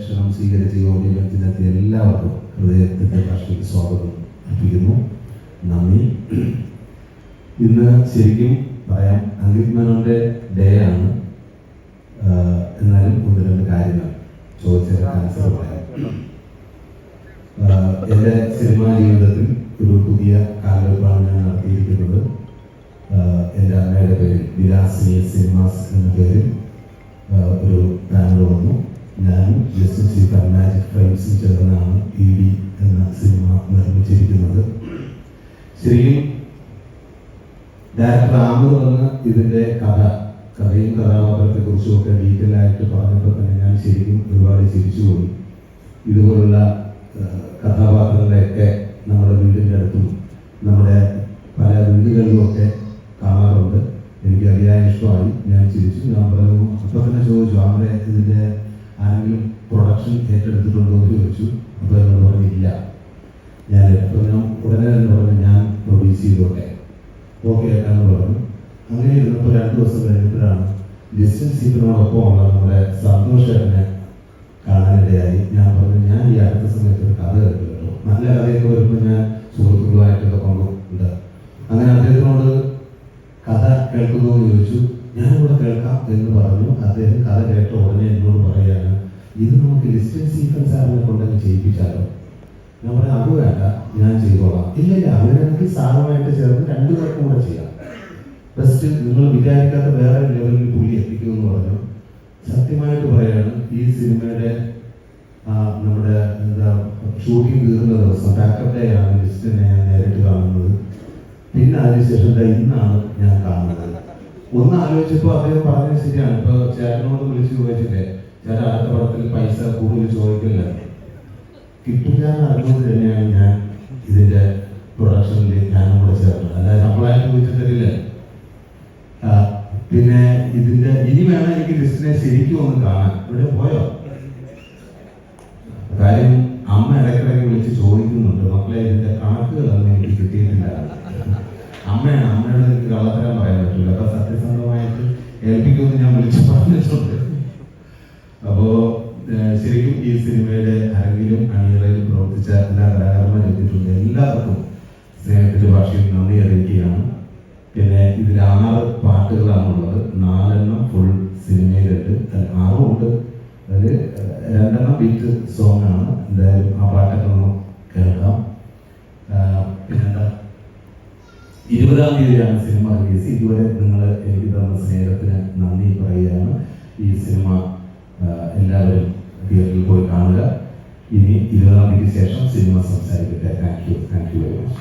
ക്ഷണം സ്വീകരിച്ച് യോഗത്തിനെത്തിയ എല്ലാവർക്കും ഹൃദയത്തിന്റെ ഭാഷയ്ക്ക് സ്വാഗതം അർപ്പിക്കുന്നു. നന്ദി. ഇന്ന് ശരിക്കും പറയാം അങ്കിത് ഡേ ആണ്. എന്നാലും ഒന്ന് രണ്ട് കാര്യങ്ങൾ ചോദിച്ച ആൻസർ പറയാം. എന്റെ സിനിമാ ജീവിതത്തിൽ ഒരു പുതിയ കാലവെപ്പാണ് ഞാൻ നടത്തിയിരിക്കുന്നത്. എന്റെ അമ്മയുടെ പേരിൽ വിലാസിനി സിനിമാസ് എന്ന പേരിൽ ഒരു ബാനർ ശരിക്കും ഡയറക്ടർ ആമു പറഞ്ഞ ഇതിന്റെ കഥ കഥയും കഥാപാത്രത്തെ കുറിച്ചും ഒക്കെ ഡീറ്റെയിൽ ആയിട്ട് പറഞ്ഞപ്പോൾ തന്നെ ഞാൻ ശരിക്കും ഒരുപാട് ചിരിച്ചുപോയി ഇതുപോലുള്ള കഥാപാത്രങ്ങളെയൊക്കെ നമ്മുടെ വീടിന്റെ അടുത്തും നമ്മുടെ പല വീടുകളിലും ഒക്കെ കാണാറുണ്ട്. എനിക്ക് അതിയായ ഇഷ്ടമായി. ഞാൻ ചിരിച്ചു. ഞാൻ പറഞ്ഞു അപ്പോൾ തന്നെ ചോദിച്ചു ആമറെ ഇതിന്റെ ആരെങ്കിലും പ്രൊഡക്ഷൻ ഏറ്റെടുത്തിട്ടുണ്ടോ? എന്ന് ചോദിച്ചു. അപ്പോൾ എന്നോട് പറഞ്ഞില്ല. ഞാൻ ചെയ്തോട്ടെ. ഓക്കെ ആക്കാന്ന് പറഞ്ഞു. അങ്ങനെ ഇരുന്നപ്പോൾ രണ്ട് ദിവസം കഴിഞ്ഞപ്പോഴാണ് ഡിസ്റ്റൻസ് സീറ്റിനോടൊപ്പമുള്ള നമ്മുടെ സന്തോഷനെ കാണാനിടയായി. ഞാൻ പറഞ്ഞു ഞാൻ ഈ അടുത്ത സമയത്ത് ഒരു കഥ കേട്ടു. നല്ല കഥയൊക്കെ വരുമ്പോൾ ഞാൻ സുഹൃത്തുക്കളുമായിട്ടൊക്കെ പങ്കുണ്ട്. അങ്ങനെ അദ്ദേഹത്തിനോട് കഥ കേൾക്കുന്നു എന്ന് ചോദിച്ചു. ഞാൻ ഇവിടെ കേൾക്കാം എന്ന് പറഞ്ഞു. അദ്ദേഹം കഥ കേട്ട ഉടനെ എന്നോട് പറയുകയാണ് ഇത് നമുക്ക് ഡിസ്റ്റൻസ് സീക്വൻസ് സാറിനെ കൊണ്ടെങ്കിൽ ചെയ്യിപ്പിച്ചാലോ? ഞാൻ ഞാൻ ചെയ്തോളാം. ഇല്ല ഇല്ല അവരാണെങ്കിൽ സാറുമായിട്ട് ചേർന്ന് രണ്ടു പേർക്കും കൂടെ ചെയ്യാം. ബെസ്റ്റ് നിങ്ങൾ വിചാരിക്കാത്ത വേറെ ലെവലിൽ പുള്ളി എത്തിക്കുമെന്ന് പറഞ്ഞു. സത്യമായിട്ട് പറയാണ് ഈ സിനിമയുടെ നമ്മുടെ എന്താ ഷൂട്ടിംഗ് തീർന്ന ദിവസം ബാക്കപ്പ് ഡേ ആണ് ലിസ്റ്റിനെ ഞാൻ നേരിട്ട് കാണുന്നത്. പിന്നെ അതിനുശേഷം ഇന്നാണ് ഞാൻ കാണുന്നത്. ഒന്ന് ആലോചിച്ചപ്പോൾ അദ്ദേഹം പറഞ്ഞത് ശരിയാണ്. ഇപ്പൊ ചേട്ടനോട് വിളിച്ച് ചോദിച്ചില്ലേ ചേട്ടൻ അടുത്ത പടത്തിൽ പൈസ കൂടുതൽ ചോദിക്കില്ല? കിട്ടില്ല എന്ന് അറിഞ്ഞത് തന്നെയാണ് ഞാൻ ഇതിന്റെ പ്രൊഡക്ഷനിൽ ഞാനും കൂടെ ചേർന്നത് അല്ലാതെ നമ്മളായിട്ട് ചോദിച്ചു തരില്ല. പിന്നെ ഇതിന്റെ ഇനി വേണം എനിക്ക് ലിസ്റ്റിനെ ശരിക്കും ഒന്ന് കാണാൻ. ഇവിടെ പോയോ? കാര്യം അമ്മ ഇടയ്ക്കിടയ്ക്ക് വിളിച്ച് ചോദിക്കുന്നുണ്ട്. മക്കളെ ഇതിന്റെ കണക്കുകളൊന്നും എനിക്ക് കിട്ടിയിട്ടില്ല. അമ്മയാണ് അമ്മയോട് എനിക്ക് കള്ളത്തരം പറയാൻ പറ്റില്ല. അപ്പൊ സത്യസന്ധമായിട്ട് ഏൽപ്പിക്കുമെന്ന് ഞാൻ വിളിച്ച് പറഞ്ഞിട്ടുണ്ട്. അപ്പോ ശരിക്കും ഈ സിനിമയുടെ അരങ്ങിലും എല്ലാവർക്കും സ്നേഹത്തിന്റെ ഭാഷയിൽ നന്ദി അറിയിക്കുകയാണ്. പിന്നെ ഇതിൽ ആറ് പാട്ടുകളാണുള്ളത്. നാലെണ്ണം ഫുൾ സിനിമയിലുണ്ട്. ആറുമുണ്ട്. അതിൽ രണ്ടെണ്ണം ബീറ്റ് സോങ് ആണ്. എന്തായാലും ആ പാട്ടൊക്കെ ഒന്ന് കേൾക്കാം. പിന്നെന്താ ഇരുപതാം തീയതിയാണ് സിനിമ റിലീസ്. ഇതുവരെ നിങ്ങൾ എനിക്ക് തന്ന in, in the Islamic discussions in Muslim side of the country very much.